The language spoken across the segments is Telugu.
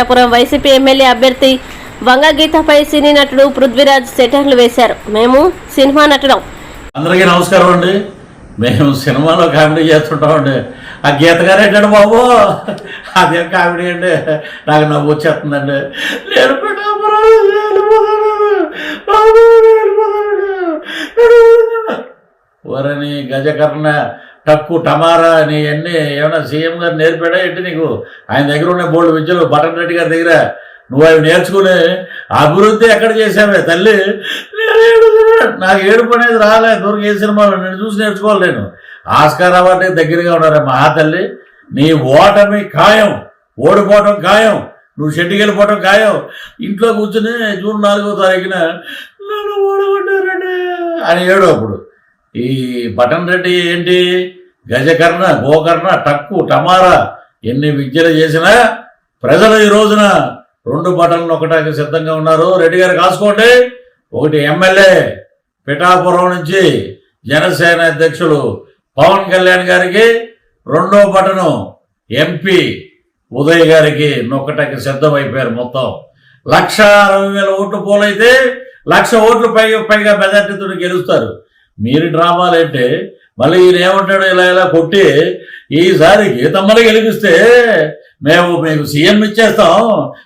పిఠాపురం వైసీపీ ఎమ్మెల్యే అభ్యర్థి వంగ గీతపై సినీ నటుడు పృథ్వీరాజ్ సెటర్లు వేశారు. మేము సినిమా నటుడం అందరికీ నమస్కారం అండి. మేము సినిమాలో కామెడీ చేస్తుంటామండి ఆ గీత గారు ఏంటండి బాబు? అదేం కామెడీ అండి? నాకు నవ్వు వచ్చేస్తుందండి. నేను పిఠాపురం వెళ్ళిపోతాను. బాబు, వెళ్ళిపోతాను. వరని గజకర్ణ టక్కు టమారా అని అన్నీ ఏమైనా సీఎం గారు నేర్పాడా ఏంటి నీకు? ఆయన దగ్గర ఉన్న బోర్డు విద్యలు బటన్ రెడ్డి గారి దగ్గర. నువ్వు అవి నేర్చుకుని అభివృద్ధి ఎక్కడ చేశావే తల్లి? నేను నాకు ఏడుపు అనేది రాలే దూరం ఏ సినిమా నేను చూసి నేర్చుకోవాలి నేను. ఆస్కార్ అవార్డుకి దగ్గరగా ఉన్నారా మా తల్లి నీ ఓటమి ఖాయం ఓడిపోవటం ఖాయం నువ్వు షెడ్డికి వెళ్ళిపోవటం ఖాయం. ఇంట్లో కూర్చుని జూన్ నాలుగో తారీఖున నన్ను ఓడగొట్టారండి అని ఏడు అప్పుడు ఈ బటన్ రెడ్డి ఏంటి? గజకర్ణ గోకర్ణ టక్కు టమారా ఎన్ని విద్యలు చేసినా ప్రజలు ఈ రోజున రెండు బటన్లు ఒకటానికి సిద్ధంగా ఉన్నారు. రెడ్డి గారు కాసుకోండి. ఒకటి ఎమ్మెల్యే పిఠాపురం నుంచి జనసేన అధ్యక్షులు పవన్ కళ్యాణ్ గారికి రెండో బటను ఎంపీ ఉదయ్ గారికి నొక్కటకి సిద్ధమైపోయారు మొత్తం. లక్ష అరవై వేల ఓట్లు పోలైతే లక్ష ఓట్లు పైగా పైగా మెజార్టీతో గెలుస్తారు. మీరు డ్రామాలంటే మళ్ళీ ఈయన ఏమంటాడు ఇలా ఇలా కొట్టి ఈసారి గీతమ్మని గెలిపిస్తే మేము మీకు సీఎం ఇచ్చేస్తాం.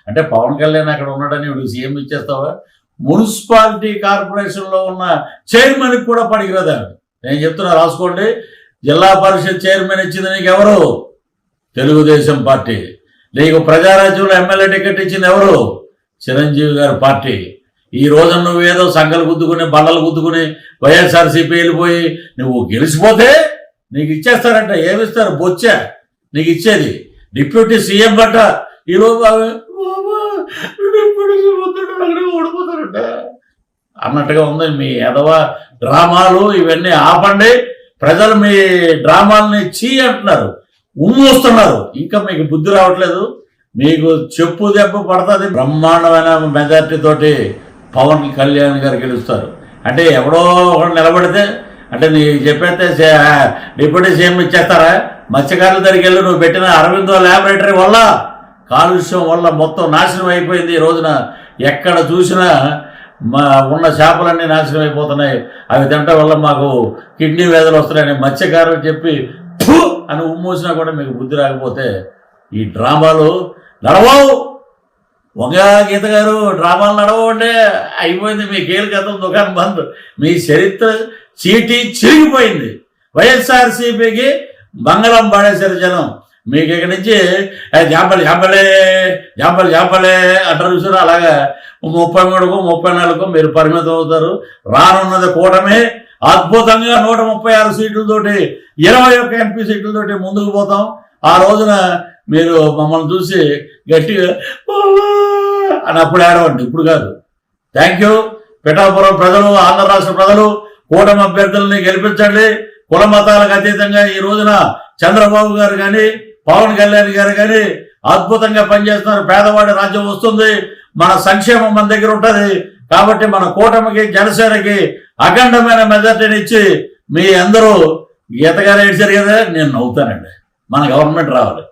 అంటే పవన్ కళ్యాణ్ అక్కడ ఉన్నాడని వీడికి సీఎం ఇచ్చేస్తావా? మున్సిపాలిటీ కార్పొరేషన్లో ఉన్న చైర్మన్కి కూడా పనికిరాదా నేను చెప్తున్నా రాసుకోండి. జిల్లా పరిషత్ చైర్మన్ ఇచ్చింది నీకు ఎవరు తెలుగుదేశం పార్టీ. నీకు ప్రజారాజ్యంలో ఎమ్మెల్యే టికెట్ ఇచ్చింది ఎవరు? చిరంజీవి గారి పార్టీ. ఈ రోజు నువ్వేదో సంఘాలు గుద్దుకుని బండలు గుద్దుకుని వైఎస్ఆర్సీపీ వెళ్ళిపోయి నువ్వు గెలిచిపోతే నీకు ఇచ్చేస్తారంట ఏమిస్తారు? బొచ్చా నీకు ఇచ్చేది. డిప్యూటీ సీఎం బట్ట ఈరోజు ఓడిపోతారంట. అన్నట్టుగా ఉంది మీ ఎదవ డ్రామాలు ఇవన్నీ ఆపండి. ప్రజలు మీ డ్రామాలని చీ అంటున్నారు ఉమ్మూస్తున్నారు. ఇంకా మీకు బుద్ధి రావట్లేదు. మీకు చెప్పు దెబ్బ పడుతుంది. బ్రహ్మాండమైన మెజార్టీ తోటి పవన్ కళ్యాణ్ గారు గెలుస్తారు. అంటే ఎవడో ఒకడు నిలబడితే అంటే నీ చెప్పేస్తే డిప్యూటీ సీఎం ఇచ్చేస్తారా? మత్స్యకారుల దగ్గరికి వెళ్ళి నువ్వు పెట్టిన అరవిందో ల్యాబొరేటరీ వల్ల కాలుష్యం వల్ల మొత్తం నాశనం అయిపోయింది ఈ రోజున. ఎక్కడ చూసినా మా ఉన్న చేపలన్నీ నాశనం అయిపోతున్నాయి. అవి తినటం వల్ల మాకు కిడ్నీ వ్యాధులు వస్తున్నాయని మత్స్యకారులు చెప్పి అని ఉమ్మూసినా కూడా మీకు బుద్ధి రాకపోతే ఈ డ్రామాలు నడవవు. వంగ గీత గారు డ్రామాలు నడవండి. అయిపోయింది మీ కేలు కథం దుకాణం బంద్. మీ చరిత్ర చీటీ చిరిగిపోయింది. వైఎస్ఆర్సీపీకి మంగళం పడేశారు జనం. మీకు ఇక్కడి నుంచి జాంపలు జాంపలే జాంపలు జాంపలే అంటారు చూసారు? అలాగా ముప్పై మూడుకు ముప్పై నాలుగుకు మీరు పరిమితం అవుతారు. రానున్నది కూటమి అద్భుతంగా నూట ముప్పై ఆరు సీట్లతోటి ఇరవై ఒక్క ఎంపీ సీట్లతోటి ముందుకు పోతాం. ఆ రోజున మీరు మమ్మల్ని చూసి గట్టిగా అని అప్పుడు ఏడవండి. ఇప్పుడు కాదు. థ్యాంక్ యూ పిఠాపురం ప్రజలు ఆంధ్ర రాష్ట్ర ప్రజలు కూటమి అభ్యర్థుల్ని గెలిపించండి. కుల మతాలకు అతీతంగా ఈ రోజున చంద్రబాబు గారు కానీ పవన్ కళ్యాణ్ గారు కానీ అద్భుతంగా పనిచేస్తున్నారు. పేదవాడి రాజ్యం వస్తుంది. మన సంక్షేమం మన దగ్గర ఉంటుంది. కాబట్టి మన కూటమికి జనసేనకి అఖండమైన మెజార్టీని ఇచ్చి మీ అందరూ గీతగారు ఏడ్చారు కదా నేను నవ్వుతానండి. మన గవర్నమెంట్ రావాలి.